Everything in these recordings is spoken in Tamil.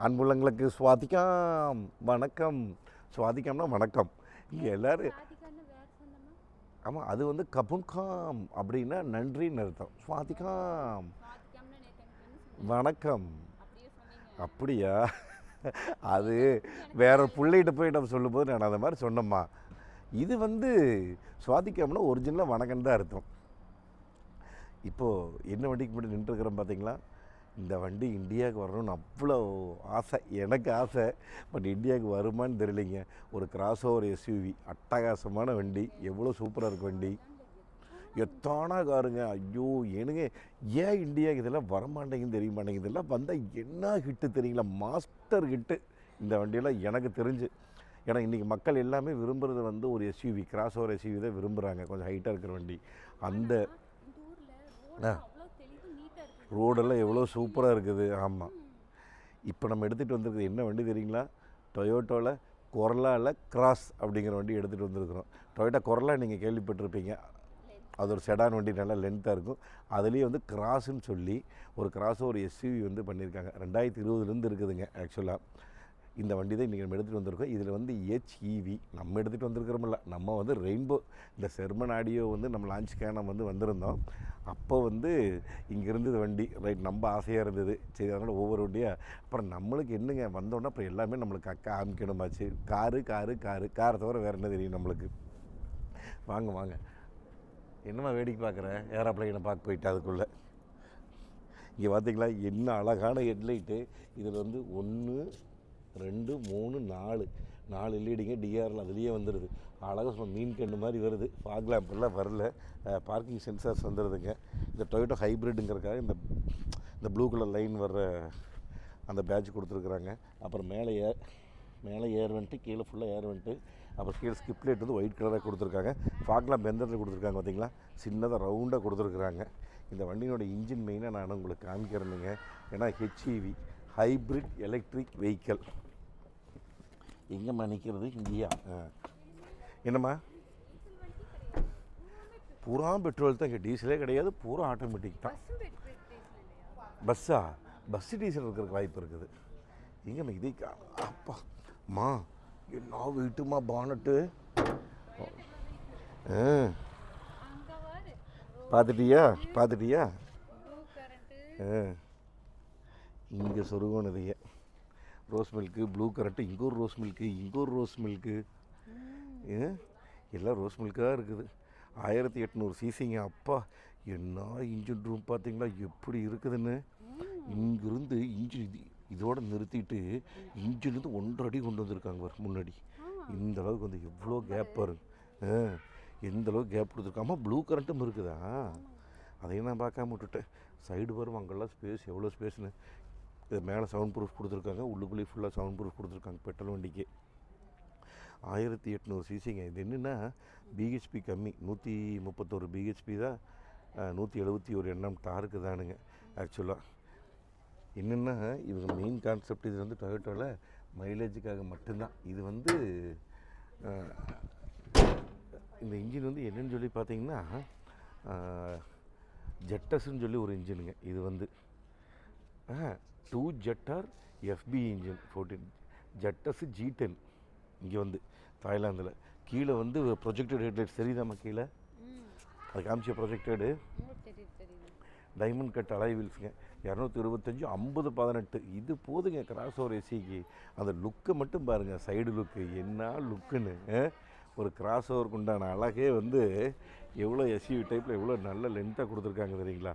அன்புள்ளங்களுக்கு சுவாதிக்காம். வணக்கம். சுவாதிக்காம்னா வணக்கம். இங்கே எல்லாரும் ஆமாம் அது வந்து கபுன்காம் அப்படின்னா நன்றின்னு அர்த்தம். சொன்னீங்க. வணக்கம். அப்படியே அது வேற பிள்ளைகிட்ட போய் நம்ம சொல்லும்போது நான் அந்த மாதிரி சொன்னேம்மா. இது வந்து சுவாதிக்காம்னா ஒரிஜினலாக வணக்கம் தான் அர்த்தம். இப்போது என்ன வண்டிக்கு முன்னாடி நின்றுருக்கிறோம் பார்த்தீங்களா இந்த வண்டி இந்தியாவுக்கு வரணும்னு அவ்வளோ ஆசை எனக்கு ஆசை. பட் இந்தியாவுக்கு வருமான்னு தெரியலைங்க. ஒரு கிராஸ் ஓவர் எஸ்யூவி அட்டகாசமான வண்டி எவ்வளோ சூப்பராக இருக்கு வண்டி. எத்தானா காருங்க? ஐயோ ஏனுங்க ஏன் இந்தியாவுக்கு இதெல்லாம் வரமாட்டேங்குது தெரிய மாட்டேங்குது? இதெல்லாம் வந்தால் என்ன ஹிட்டு தெரியுங்களா? மாஸ்டர் ஹிட்டு இந்த வண்டியெல்லாம் எனக்கு தெரிஞ்சு. ஏன்னா இன்றைக்கி மக்கள் எல்லாமே விரும்புகிறது வந்து ஒரு எஸ்யூவி கிராஸ் ஓவர் எஸ்யூவி தான் விரும்புகிறாங்க கொஞ்சம் ஹைட்டாக இருக்கிற வண்டி. அந்த இந்த ஊர்ல ரோடு அவ்வளோ தெளிவு நீட்டா இருக்கு ரோடெல்லாம் எவ்வளோ சூப்பராக இருக்குது. ஆமாம். இப்போ நம்ம எடுத்துகிட்டு வந்திருக்கிறது என்ன வண்டி தெரியுங்களா? டொயோட்டோவில் கொரலாவில் கிராஸ் அப்படிங்கிற வண்டி எடுத்துகிட்டு வந்திருக்கிறோம். டொயோட்டா கொரலா நீங்கள் கேள்விப்பட்டிருப்பீங்க. அது ஒரு செடான் வண்டி நல்லா லென்த்தாக இருக்கும். அதுலேயே வந்து கிராஸ்ன்னு சொல்லி ஒரு கிராஸ் ஒரு எஸ்யூவி வந்து பண்ணியிருக்காங்க. ரெண்டாயிரத்தி இருபதுலேருந்து இருக்குதுங்க ஆக்சுவலாக இந்த வண்டி தான் இன்றைக்கி நம்ம எடுத்துகிட்டு வந்திருக்கோம். இதில் வந்து ஹெச்இவி நம்ம எடுத்துகிட்டு வந்திருக்கிறோமில்ல நம்ம வந்து ரெயின்போ இந்த செர்மன் ஆடியோ வந்து நம்ம லான்ச்சுக்காக நம்ம வந்து வந்திருந்தோம். அப்போ வந்து இங்கே இருந்தது வண்டி. ரைட் நம்ம ஆசையாக இருந்தது. சரி அதனால் ஒவ்வொரு வண்டியாக அப்புறம் நம்மளுக்கு என்னங்க? வந்தோன்னா அப்புறம் எல்லாமே நம்மளுக்கு அக்கா ஆமிக்கணுமாச்சு காரு காரு காரு. காரை தவிர வேறு என்ன தெரியும் நம்மளுக்கு? வாங்க வாங்க. என்னம்மா வேடிக்கை பார்க்குறேன் ஏரோப்ளைனை பார்க்க போயிட்டு அதுக்குள்ளே? இங்கே பார்த்தீங்களா என்ன அழகான ஹெட்லைட்டு. இதில் வந்து ஒன்று ரெண்டு மூணு நாலு. நாலு எல்இடிங்க டிஆரில் அதுலேயே வந்துடுது அழகாக சொல்ல மீன் கண்டு மாதிரி வருது. ஃபாக் லேம்பெல்லாம் வரல. பார்க்கிங் சென்சார்ஸ் வந்துடுதுங்க இந்த டொயோட்டோ ஹைப்ரிட்டுங்கிறக்காக இந்த இந்த ப்ளூ கலர் லைன் வர்ற அந்த பேட்ச் கொடுத்துருக்குறாங்க. அப்புறம் மேலே ஏர் மேலே ஏர் வந்துட்டு கீழே ஃபுல்லாக ஏர் வந்துட்டு அப்புறம் கீழே ஸ்கிப் லைட் வந்து ஒயிட் கலராக கொடுத்துருக்காங்க. ஃபாக்லாம் பெந்தரில் கொடுத்துருக்காங்க பார்த்தீங்களா? சின்னதாக ரவுண்டாக கொடுத்துருக்குறாங்க. இந்த வண்டியினோட இன்ஜின் மெயினாக நான் உங்களுக்கு காமிக்கிறேனுங்க. ஏன்னா ஹெச்இவி ஹைப்ரிட் எலக்ட்ரிக் வெஹிக்கல் எங்கேம்மா நிற்கிறது இங்கேயா? ஆ. என்னம்மா? பூரா பெட்ரோல் தான் இங்கே டீசலே கிடையாது பூரா ஆட்டோமேட்டிக் தான். பஸ்ஸா? பஸ் டீசல் இருக்கிறதுக்கு வாய்ப்பு இருக்குது. எங்கேம்மா இதே அப்பா மா என்ன வீட்டுமா பானட்டு ஆ. பார்த்துட்டியா? பார்த்துட்டியா? ஆ. இங்கே சொருகோனதைய ரோஸ் மில்க்கு ப்ளூ கரண்ட்டு இங்கே ஒரு ரோஸ் மில்க்கு இங்கே ஒரு ரோஸ் மில்க்கு. எல்லாம் ரோஸ் மில்க்காக இருக்குது. ஆயிரத்தி எட்நூறு சிசிங்க. அப்பா என்ன இன்ஜின் ரூம் பார்த்தீங்களா? எப்படி இருக்குதுன்னு. இங்கிருந்து இன்ஜின் இது இதோட நிறுத்திட்டு இன்ஜின்லேருந்து ஒன்றரை அடி கொண்டு வந்திருக்காங்க பாரு முன்னாடி. இந்த அளவுக்கு வந்து எவ்வளோ கேப் பாருங்க எந்த அளவுக்கு கேப் கொடுத்துருக்காமா ப்ளூ கரண்ட்டும் இருக்குதா? அதையும் நான் பார்க்காம விட்டுட்டேன். சைடு வரும் அங்கெல்லாம் ஸ்பேஸ் எவ்வளோ ஸ்பேஸ்னு இது மேலே சவுண்ட் ப்ரூஃப் கொடுத்துருக்காங்க. உள்ளுக்குள்ளேயே ஃபுல்லாக சவுண்ட் ப்ரூஃப் கொடுத்துருக்காங்க. பெட்ரோல் வண்டிக்கு. ஆயிரத்தி எட்நூறு சிசிங்க இது என்னென்னா பிஹெச்பி கம்மி. நூற்றி முப்பத்தோரு பிஹெச்பி தான் நூற்றி எழுபத்தி ஒரு எண்ணம் டாருக்கு தானுங்க ஆக்சுவலாக என்னென்னா இவங்க மெயின் கான்செப்ட் இது வந்து டொயோட்டோவில் மைலேஜுக்காக மட்டும்தான். இது வந்து இந்த இன்ஜின் வந்து என்னன்னு சொல்லி பார்த்தீங்கன்னா ஜெட்டஸ்ன்னு சொல்லி ஒரு இன்ஜினுங்க இது வந்து டூ ஜெட்டார் எஃபி இன்ஜின் ஃபோர்டீன் ஜெட்டஸ் ஜி டென் இங்கே வந்து தாய்லாந்தில். கீழே வந்து ப்ரொஜெக்டட் ஹெட்லைட்ஸ் தெரியுதாம்மா கீழே? அது காமிச்ச ப்ரொஜெக்டடு டைமண்ட் கட் அலாய் வீல்ஸுங்க இரநூத்தி இருபத்தஞ்சி ஐம்பது பதினெட்டு. இது போதுங்க கிராஸ் ஓவர் எஸ்சிக்கு அந்த லுக்கை மட்டும் பாருங்கள் சைடு லுக்கு என்ன லுக்குன்னு? ஒரு கிராஸ் ஓவருக்கு உண்டான அழகே வந்து எவ்வளோ எஸ்யூவி டைப்பில் எவ்வளோ நல்ல லென்த்தாக கொடுத்துருக்காங்க தெரியுங்களா?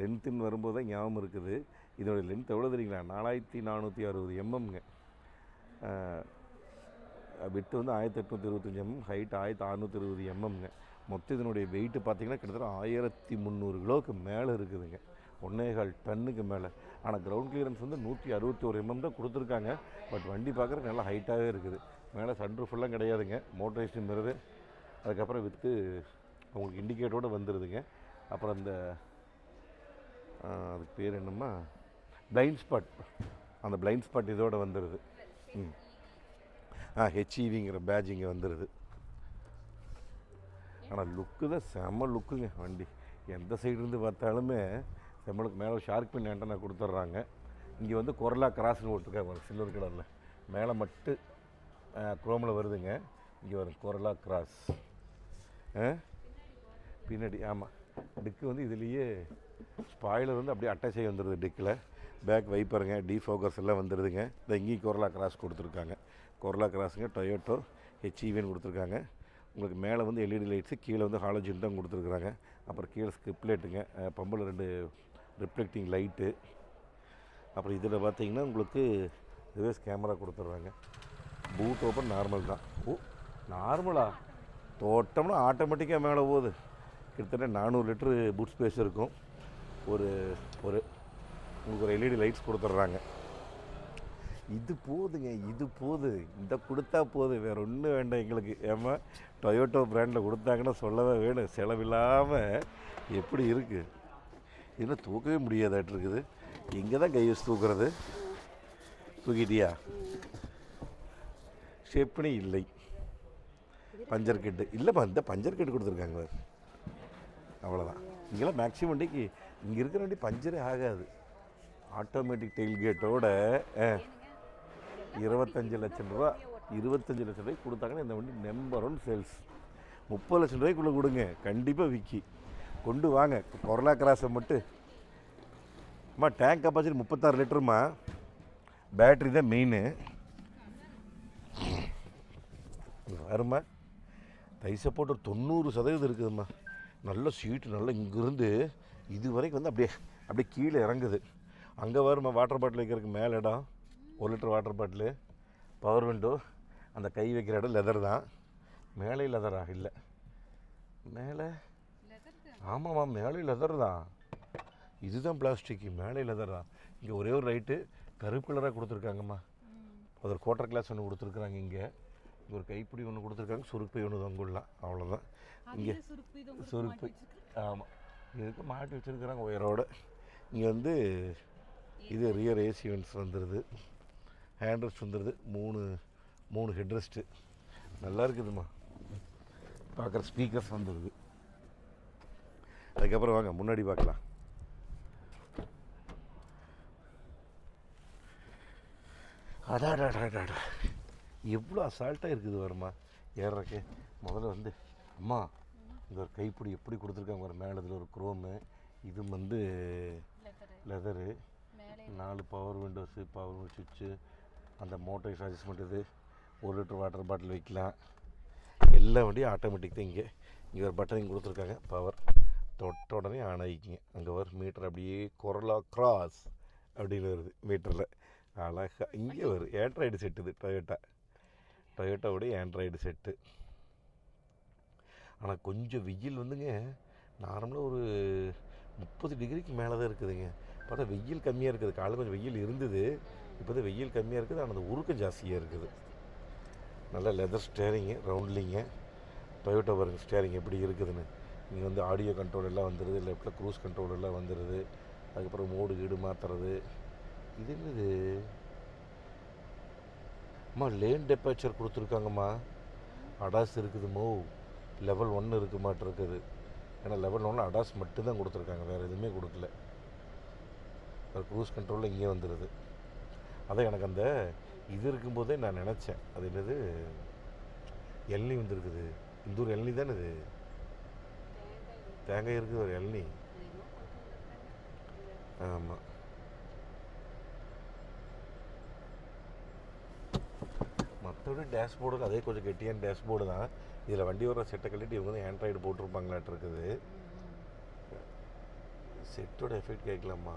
லென்த்துன்னு வரும்போது தான் ஞாபகம் இருக்குது. இதோட லென்த் எவ்வளோ தெரியுங்களா? நாலாயிரத்தி நானூற்றி அறுபது எம்எம்ங்க விட்டு வந்து ஆயிரத்தி எட்நூற்றி இருபத்தஞ்சி எம்எம் ஹைட் ஆயிரத்தி அறநூற்றி இருபது எம்எம்ங்க மொத்தம் இதனுடைய வெயிட்டு பார்த்தீங்கன்னா கிட்டத்தட்ட ஆயிரத்தி முந்நூறு கிலோவுக்கு மேலே இருக்குதுங்க. ஒன்னேகால் டன்னுக்கு மேலே. ஆனால் கிரவுண்ட் கிளியரன்ஸ் வந்து நூற்றி அறுபத்தி ஒரு எம்எம் தான் கொடுத்துருக்காங்க. பட் வண்டி பார்க்குறதுக்கு நல்லா ஹைட்டாகவே இருக்குது. மேலே சன்ட்ரு ஃபுல்லாக கிடையாதுங்க. மோட்டரைஸ்டு மிரரு அதுக்கப்புறம் வித்து உங்களுக்கு இண்டிகேட்டரோடு வந்துடுதுங்க அப்புறம் இந்த அதுக்கு பேர் என்னம்மா? பிளைண்ட் ஸ்பாட் அந்த பிளைண்ட் ஸ்பாட் இதோடு வந்துடுது ம். ஆ ஹெச்இவிங்கிற பேட்ச் இங்கே வந்துடுது ஆனால் லுக்கு தான் செம்ம லுக்குங்க வண்டி. எந்த சைடுலேருந்து பார்த்தாலுமே செம்மலுக்கு மேலே ஷார்க் பின் ஆண்டனா கொடுத்துட்றாங்க இங்கே வந்து கொரலா கிராஸ்னு போட்டிருக்காங்க சில்வர் கலரில் மேலே மட்டும் குரோமில் வருதுங்க. இங்கே வரும் கொரலா கிராஸ் ஆ? பின்னாடி ஆமாம் டிக்கு வந்து இதுலேயே ஸ்பாயிலர் வந்து அப்படியே அட்டாச் ஆகி வந்துடுது டிக்கில். பேக் வைப்பருங்க டிஃபோக்கஸ் எல்லாம் வந்துடுதுங்க இந்த இங்கேயும் கொரலா கிராஸ் கொடுத்துருக்காங்க. கொரலா கிராஸுங்க டொயோட்டோ ஹெச்இவின்னு கொடுத்துருக்காங்க. உங்களுக்கு மேலே வந்து எல்இடி லைட்ஸு கீழே வந்து ஹாலோஜின் தான் கொடுத்துருக்குறாங்க. அப்புறம் கீழே ஸ்கிப் லைட்டுங்க பம்பில் ரெண்டு ரிஃப்ளெக்டிங் லைட்டு அப்புறம் இதில் பார்த்தீங்கன்னா உங்களுக்கு ரிவர்ஸ் கேமரா கொடுத்துட்றாங்க. பூட் ஓப்பன் நார்மல் தான். ஓ நார்மலா தோட்டம்னா ஆட்டோமேட்டிக்காக மேலே போகுது. கிட்டத்தட்ட நானூறு லிட்ரு பூட் ஸ்பேஸ் இருக்கும். ஒரு ஒரு உங்களுக்கு ஒரு எல்இடி லைட்ஸ் கொடுத்துட்றாங்க. இது போதுங்க இது போது. இந்த கொடுத்தா போதும் வேற ஒன்றும் வேண்டாம் எங்களுக்கு. ஏமா டொயோட்டோ பிராண்டில் கொடுத்தாங்கன்னா சொல்லவே வேணும். செலவில்லாமல் எப்படி இருக்குது இதெல்லாம் தூக்கவே முடியாதாட்டு இருக்குது. இங்கே தான் கை வச்சு தூக்குறது. தூக்கிட்டியா? ஷேப்னி இல்லை. பஞ்சர் கெட்டு இல்லைப்பா இந்த பஞ்சர் கெட்டு கொடுத்துருக்காங்க அவ்வளோதான் இங்கெல்லாம் மேக்ஸிமம் வண்டிக்கு இங்கே இருக்கிற வண்டி பஞ்சரே ஆகாது. ஆட்டோமேட்டிக் டெயில் கேட்டோட இருபத்தஞ்சு லட்சம் ரூபா இருபத்தஞ்சு லட்சம் ரூபாய்க்கு கொடுத்தாங்கன்னா இந்த வண்டி நம்பர் ஒன் சேல்ஸ் முப்பது லட்சம் ரூபாய்க்குள்ளே கொடுங்க. கண்டிப்பாக விக்கி. கொண்டு வாங்க. கொரலா கிராஸை மட்டும். அம்மா டேங்க் கப்பாசிட்டி முப்பத்தாறு லிட்டருமா பேட்ரி தான் மெயின் வருமா தை சப்போர்ட் ஒரு தொண்ணூறு சதவீதம் இருக்குதும்மா. நல்ல சீட்டு நல்லா இங்கேருந்து. இது வரைக்கும் வந்து அப்படியே அப்படியே கீழே இறங்குது. அங்கே வருமா வாட்டர் பாட்டில் வைக்கிறதுக்கு மேலே இடம். ஒரு litre water bottle power window அந்த கை வைக்கிற இடம் லெதர் தான். மேலே லெதரா இல்லை. மேலே? ஆமாம்மா மேலே லெதர் தான். இதுதான் பிளாஸ்டிக் மேலே லெதர் தான். இங்கே ஒரே ஒரு ரைட்டு கருப்பு கலராக கொடுத்துருக்காங்கம்மா. அது ஒரு குவார்டர் கிளாஸ் ஒன்று கொடுத்துருக்குறாங்க இங்கே. இங்கே ஒரு கைப்பிடி ஒன்று கொடுத்துருக்காங்க. சுருப்பை ஒன்று தொங்குடலாம் அவ்வளோதான் இங்கே சுருப்பு. ஆமாம் இதுக்கு மாட்டி வச்சுருக்குறாங்க உயரோட இங்கே வந்து இது ரியர் ஏசி வென்ட்ஸ் வந்துடுது ஹேண்ட் ரெஸ்ட் வந்துடுது மூணு மூணு ஹெட் ரெஸ்ட்டு நல்லா இருக்குதும்மா. பார்க்குற ஸ்பீக்கர்ஸ் வந்துடுது அதுக்கப்புறம் வாங்க முன்னாடி பார்க்கலாம். அடாடாடாடாடா. எவ்வளோ அசால்ட்டாக இருக்குது வருமா ஏறுறக்கு. முதல்ல வந்து அம்மா இந்த ஒரு கைப்பிடி எப்படி கொடுத்துருக்காங்க ஒரு மேலே இதில் ஒரு குரோமு இது வந்து லெதரு நாலு பவர் விண்டோஸு பவர் சுவிட்சு அந்த மோட்டர் அட்ஜஸ்ட்மெண்ட் இது ஒரு லிட்டர் வாட்டர் பாட்டில் வைக்கலாம். எல்லா வண்டியும் ஆட்டோமேட்டிக் தான் இங்கே. இங்கே ஒரு பட்டன் கொடுத்துருக்காங்க பவர் தொட்ட உடனே ஆன் ஆகிக்கிங்க அங்கே வரும் மீட்டர் அப்படியே கொரலா கிராஸ் அப்படின்னு வருது மீட்டரில் அழகா இங்கே வரும் ஆண்ட்ராய்டு செட்டு இது டொயோட்டா டொயோட்டாவுடைய ஆண்ட்ராய்டு செட்டு ஆனால் கொஞ்சம் வெயில் வந்துங்க. நார்மலாக ஒரு முப்பது டிகிரிக்கு மேலே தான் இருக்குதுங்க. பார்த்தா வெயில் கம்மியாக இருக்குது. காலையில் கொஞ்சம் வெயில் இருந்தது. இப்போ தான் வெயில் கம்மியாக இருக்குது. ஆனால் அந்த உருக்கம் ஜாஸ்தியாக இருக்குது. நல்ல லெதர் ஸ்டேரிங்கு ரவுண்ட்லிங்க டொயோட்டோ பாருங்க ஸ்டேரிங் எப்படி இருக்குதுன்னு. இங்கே வந்து ஆடியோ கண்ட்ரோல் எல்லாம் வந்துடுது லெஃப்ட்டில் க்ரூஸ் கண்ட்ரோல் எல்லாம் வந்துடுது அதுக்கப்புறம் மோடு கீடு மாற்றுறது இது என்னது? அம்மா லேன் டெப்பாச்சர் கொடுத்துருக்காங்கம்மா. அடாஸ் இருக்குதுமோ லெவல் ஒன்று இருக்கு மாட்டு ஏன்னா லெவல் ஒன்று அடாஸ் மட்டும்தான் கொடுத்துருக்காங்க. வேறு எதுவுமே கொடுக்கல. ஒரு க்ரூஸ் கண்ட்ரோலில் இங்கே வந்துடுது அதான் எனக்கு அந்த இது இருக்கும்போதே நான் நினச்சேன். அது என்னது? எல்னி வந்துருக்குது. இந்த ஊர் எல்னி தானே இது? தேங்காய் இருக்குது ஒரு எல்னி ஆமாம் மற்றபடி டேஷ்போர்டுக்கு அதே கொஞ்சம் கெட்டியான டேஷ்போர்டு தான். இதில் வண்டி வர செட்டை கட்டிட்டு இவங்க வந்து ஆண்ட்ராய்டு போட்டிருப்பாங்களாட்டு இருக்குது. செட்டோட எஃபெக்ட் கேட்கலாமா?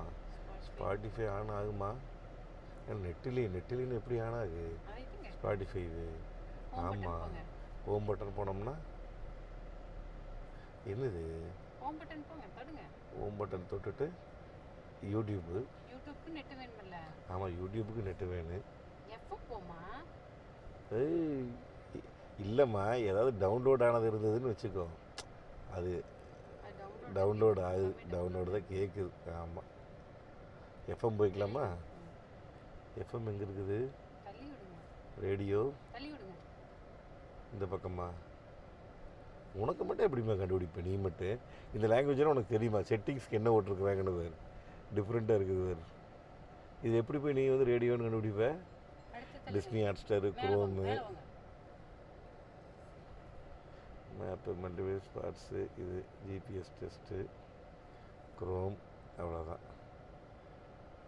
ஸ்பாட்டிஃபை ஆன் ஆகுமா நெட்டிலே நெட்டிலேன்னு எப்படி ஆன் ஆகு ஆயிட்டுங்க. ஸ்பாட்டிஃபைவு Home button ஆமாம். ஹோம் பட்டன் போனோம்னா என்னது Home button போங்க, தொடுங்க. ஹோம் பட்டன் தொட்டுட்டு யூடியூப்பு யூடியூப்க்கு net வேணுமில்ல? ஆமாம் யூடியூப்புக்கு நெட்டு வேணும் FM போம்மா. ஏய் இல்லைம்மா ஏதாவது டவுன்லோட் ஆனது இருந்ததுன்னு வச்சுக்கோ அது டவுன்லோட் ஆகுது டவுன்லோடு தான் கேட்குது ஆமாம் எஃப்எம் போய்க்கலாமா? எஃப்எம் எங்கே இருக்குது. ரேடியோ. இந்த பக்கமா? உனக்கு மட்டும் எப்படிம்மா கண்டுபிடிப்ப? நீ மட்டும்? இந்த லாங்குவேஜ்லாம் உனக்கு தெரியுமா? செட்டிங்ஸ்க்கு என்ன ஓட்டிருக்குறாங்கன்னு வேறு டிஃப்ரெண்ட்டாக இருக்குது வேறு இது எப்படி போய் நீ வந்து ரேடியோன்னு கண்டுபிடிப்ப? Disney Hotstar Chrome. Map multiverse spots இது ஜிபிஎஸ் டெஸ்ட்டு குரோம் அவ்வளோதான்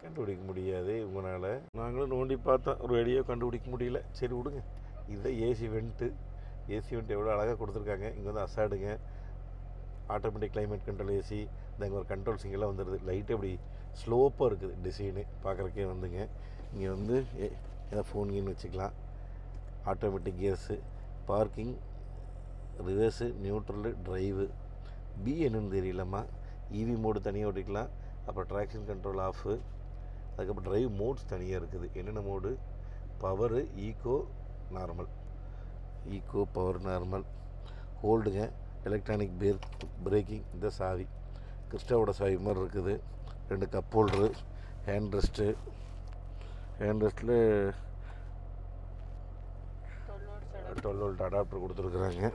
கண்டுபிடிக்க முடியாது இவங்களால் நாங்களும் நோண்டி பார்த்தோம். ஒரு ரேடியோ கண்டுபிடிக்க முடியல. சரி விடுங்க. இதுதான் ஏசி வெண்ட்டு ஏசி வெண்ட் எவ்வளோ அழகாக கொடுத்துருக்காங்க. இங்கே வந்து அசாடுங்க. Automatic climate control AC. இந்த இங்கே ஒரு கண்ட்ரோல் சிங்கெல்லாம் வந்துடுது லைட்டு அப்படி ஸ்லோப்பாக இருக்குது டிசைனு பார்க்குறக்கே வந்துங்க. இங்கே வந்து ஏதாவது ஃபோன் கீன் வச்சுக்கலாம். Automatic gears parking reverse neutral drive B என்னன்னு தெரியலம்மா. இவி மோடு தனியாக ஓட்டிக்கலாம் அப்புறம் ட்ராக்ஷன் கண்ட்ரோல் ஆஃபு அதுக்கப்புறம் ட்ரைவ் மோட்ஸ் தனியாக இருக்குது. என்னென்ன mode power eco normal eco power normal ஹோல்டுங்க electronic brake braking இந்த சாவி. கிறிஸ்டாவோட சாவி மாதிரி இருக்குது. ரெண்டு cup holder hand rest hand ரெஸ்ட்டில் twelve volt adapter கொடுத்துருக்குறாங்க.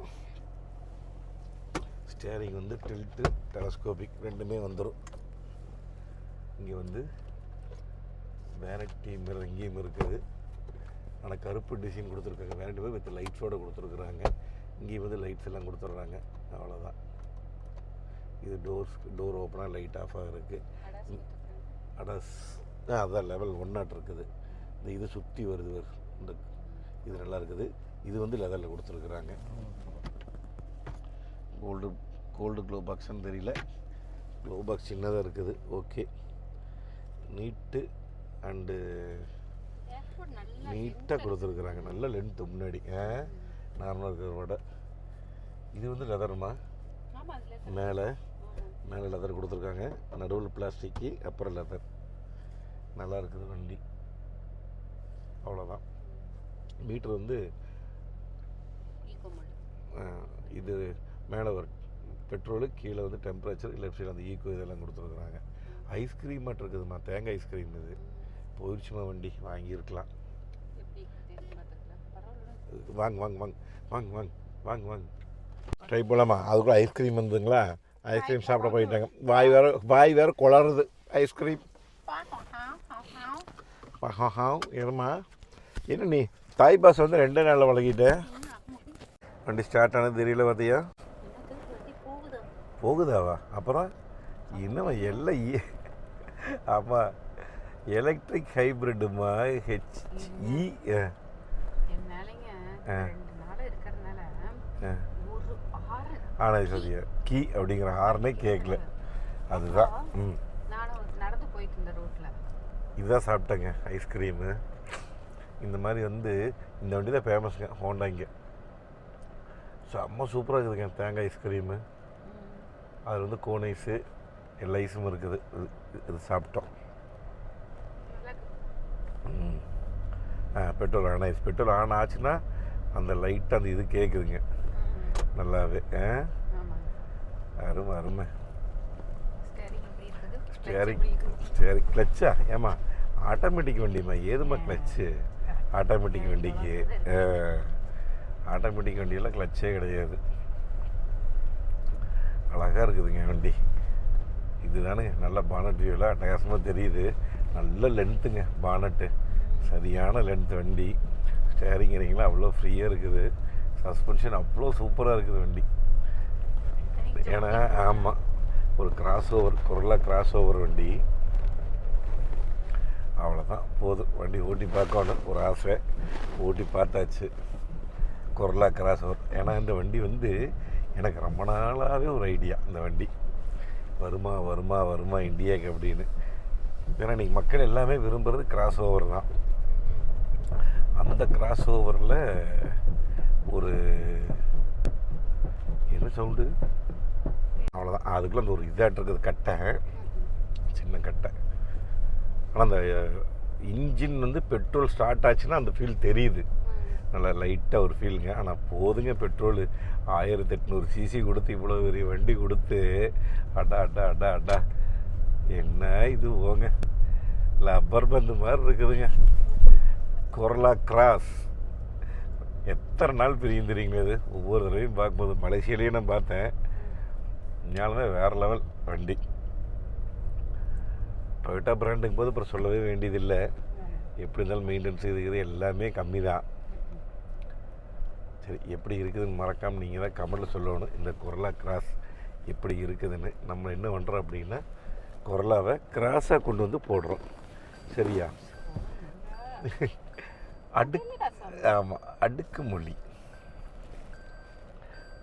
ஸ்டேரிங் வந்து டில்ட்டு டெலஸ்கோபிக் ரெண்டுமே வந்துடும் இங்கே வந்து வேரட்டி மிரர் இங்கேயும் இருக்குது. ஆனால் கருப்பு டிசைன் கொடுத்துருக்காங்க. வேரட்டி மிரர் வித் லைட்ஸோடு கொடுத்துருக்குறாங்க. இங்கேயும் வந்து லைட்ஸ் எல்லாம் கொடுத்துட்றாங்க. அவ்வளோதான் இது டோர்ஸ் டோர் ஓப்பனாக லைட் ஆஃப் ஆகிருக்கு அடாஸ் அதான் லெவல் ஒன்னாட் இருக்குது. இந்த இது சுற்றி வருது இந்த இது நல்லா இருக்குது. இது வந்து லெதரில் கொடுத்துருக்குறாங்க. கோல்டு கோல்டு க்ளோ பாக்ஸ்னு தெரியல. க்ளோ பாக்ஸ் சின்னதாக இருக்குது. Okay NEET. அண்டு நீட்டாக கொடுத்துருக்குறாங்க. நல்ல லென்த்து முன்னாடி. நார்மலாக இருக்கிறத விட. இது வந்து லெதருமா. மேலே. மேலே லெதர் கொடுத்துருக்காங்க. நடுவில் பிளாஸ்டிக்கு அப்புறம் லெதர் நல்லா இருக்குது வண்டி. அவ்வளோதான் மீட்டர் வந்து இது மேலே ஒரு பெட்ரோலு கீழே வந்து டெம்பரேச்சர் லெஃப்ட் சைடு அந்த ஈக்கோ இதெல்லாம் கொடுத்துருக்குறாங்க. ஐஸ்கிரீம் மட்டும் இருக்குதுமா தேங்காய் ஐஸ்கிரீம் இது. போயிடுச்சுமா வண்டி வாங்கியிருக்கலாம். வாங்க வாங்க வாங்க வாங்க வாங்க வாங்க வாங்க. ட்ரை போகலாமா அதுக்குள்ள ஐஸ்கிரீம் வந்துங்களா ஐஸ்கிரீம் சாப்பிட போயிட்டாங்க. வாய் வேற வாய் வேற குளருது ஐஸ்கிரீம் ஏமா என்ன நீ? தாய் பாஸ் வந்து ரெண்டே நாளில் வழங்கிட்ட வண்டி ஸ்டார்ட் ஆனது தெரியல பார்த்தியா? போகுதாவா? அப்புறம்? என்னம்மா எல்லாம் இ- ஆமா எலக்ட்ரிக் ஹைப்ரிட்டுமா ஹெச் இ என் மேலைங்க ரெண்டு நாள் இருக்கறதுனால ஒரு ஆறு. ஆனால் சதியா கீ அப்படிங்கிற ஹார்னே கேட்கல அதுதான். ம். நடந்து போயிட்டு இருந்தேன் ரோட்ல. இதுதான் சாப்பிட்டேங்க ஐஸ்கிரீமு இந்த மாதிரி வந்து இந்த வண்டி தான் ஃபேமஸுங்க ஹோண்டா இங்கே. செம்ம சூப்பராக இருக்குதுங்க தேங்காய் ஐஸ்கிரீமு அதில் வந்து கோன் ஐஸு எல்லா ஐஸும் இருக்குது. இது இது சாப்பிட்டோம் நல்லா இருக்கு. ம். ஆ பெட்ரோல் ஆன் ஆயிடுச்சு பெட்ரோல் ஆன் ஆச்சுன்னா அந்த லைட்டாக அந்த இது கேட்குதுங்க. நல்லாவே ஆ? அருமை அருமை. ஸ்டேரிங் ஸ்டேரிங் கிளச்சா ஏமா ஆட்டோமேட்டிக் வண்டிம்மா ஏதும்மா கிளச்சு ஆட்டோமேட்டிக் வண்டிக்கு ஆட்டோமேட்டிக் வண்டியெல்லாம் கிளச்சே கிடையாது. அழகாக இருக்குதுங்க வண்டி. இதுதானுங்க நல்ல பானட் வியூவில் அட்டகாசமாக தெரியுது. நல்ல லென்த்துங்க பானட்டு சரியான லென்த் வண்டி. ஸ்டேரிங் இறங்கிலாம் அவ்வளோ ஃப்ரீயாக இருக்குது. சஸ்பென்ஷன் அவ்வளோ சூப்பராக இருக்குது வண்டி. ஏன்னா ஆமாம் ஒரு கிராஸ் ஓவர் குரலா கிராஸ் ஓவர் வண்டி. அவ்வளோதான் போதும். வண்டி ஓட்டி பார்க்கணும். ஒரு ஆசை. ஓட்டி பார்த்தாச்சு. குரலா கிராஸ் ஓவர் ஏன்னா இந்த வண்டி வந்து எனக்கு ரொம்ப நாளாகவே ஒரு ஐடியா இந்த வண்டி. வருமா வருமா வருமா இந்தியாவுக்கு அப்படின்னு. ஏன்னா இன்னைக்கு மக்கள் எல்லாமே விரும்புகிறது கிராஸ் ஓவர் தான். அந்த கிராஸ் ஓவரில் ஒரு என்ன சவுண்டு அவ்வளோதான் அதுக்குள்ளே அந்த ஒரு இதாட்டு இருக்குது கட்டை. சின்ன கட்டை. ஆனால் அந்த இன்ஜின் வந்து பெட்ரோல் ஸ்டார்ட் ஆச்சுன்னா அந்த ஃபீல் தெரியுது. நல்லா லைட்டாக ஒரு ஃபீலுங்க ஆனால் போதுங்க பெட்ரோல் ஆயிரத்தி எட்நூறு சிசி கொடுத்து இவ்வளோ பெரிய வண்டி கொடுத்து. அடா அடா அடா அடா. என்ன இது போங்க லப்பர் பந்து மாதிரி இருக்குதுங்க. கொரலா கிராஸ் எத்தனை நாள் பிரியும் தெரியுங்களே இது? ஒவ்வொரு தடவையும் பார்க்கும்போது மலேசியாலேயே நான் பார்த்தேன். உண்மையாலுமே வேறு லெவல் வண்டி. டொயோட்டா பிராண்டுங்கும் போது அப்புறம் சொல்லவே வேண்டியதில்லை. எப்படி இருந்தாலும் மெயின்டெனன்ஸ் இருக்குது எல்லாமே கம்மி தான் சரி எப்படி இருக்குதுன்னு மறக்காமல் நீங்கள் தான் கமெண்டில் சொல்லணும். இந்த கொரலா கிராஸ் எப்படி இருக்குதுன்னு. நம்ம என்ன பண்ணுறோம் அப்படின்னா கொரலாவை கிராஸாக கொண்டு வந்து போடுறோம். சரியா? அடு ஆமாம் அடுக்கு மொழி.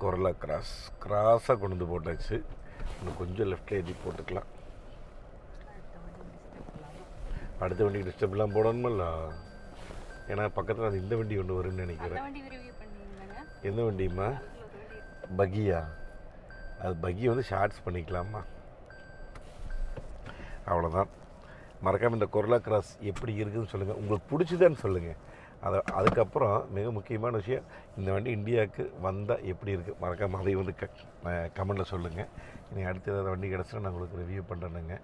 கொரலா கிராஸ் கிராஸாக கொண்டு வந்து போட்டாச்சு. இன்னும் கொஞ்சம் லெஃப்டில் எழுதி போட்டுக்கலாம். அடுத்த வண்டிக்கு டிஸ்டர்ப் இல்லாமல் போடணுமில்ல? ஏன்னா பக்கத்தில் அது இந்த வண்டி ஒன்று வரும்னு நினைக்கிறேன். எந்த வண்டிம்மா அதுல ஒரு வண்டி பகியா. அது பகியை வந்து ஷார்ட்ஸ் பண்ணிக்கலாமா? அவ்வளோதான் மறக்காமல் இந்த கொரலா கிராஸ் எப்படி இருக்குதுன்னு சொல்லுங்கள் உங்களுக்கு பிடிச்சிதான்னு சொல்லுங்கள் அதை அதுக்கப்புறம் மிக முக்கியமான விஷயம் இந்த வண்டி இந்தியாவுக்கு வந்தால் எப்படி இருக்குது மறக்காமல் அதை வந்து க கமெண்டில் சொல்லுங்கள் இனி அடுத்த ஏதாவது வண்டி கிடச்சினா நான் உங்களுக்கு ரிவ்யூ பண்ணுறேனுங்க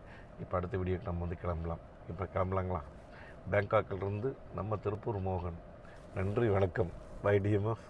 இப்போ அடுத்த வீடியோக்கு நம்ம வந்து கிளம்பலாம். இப்போ கிளம்பலாங்களா? பேங்காக்கிலிருந்து நம்ம திருப்பூர் மோகன். நன்றி வணக்கம். By TMF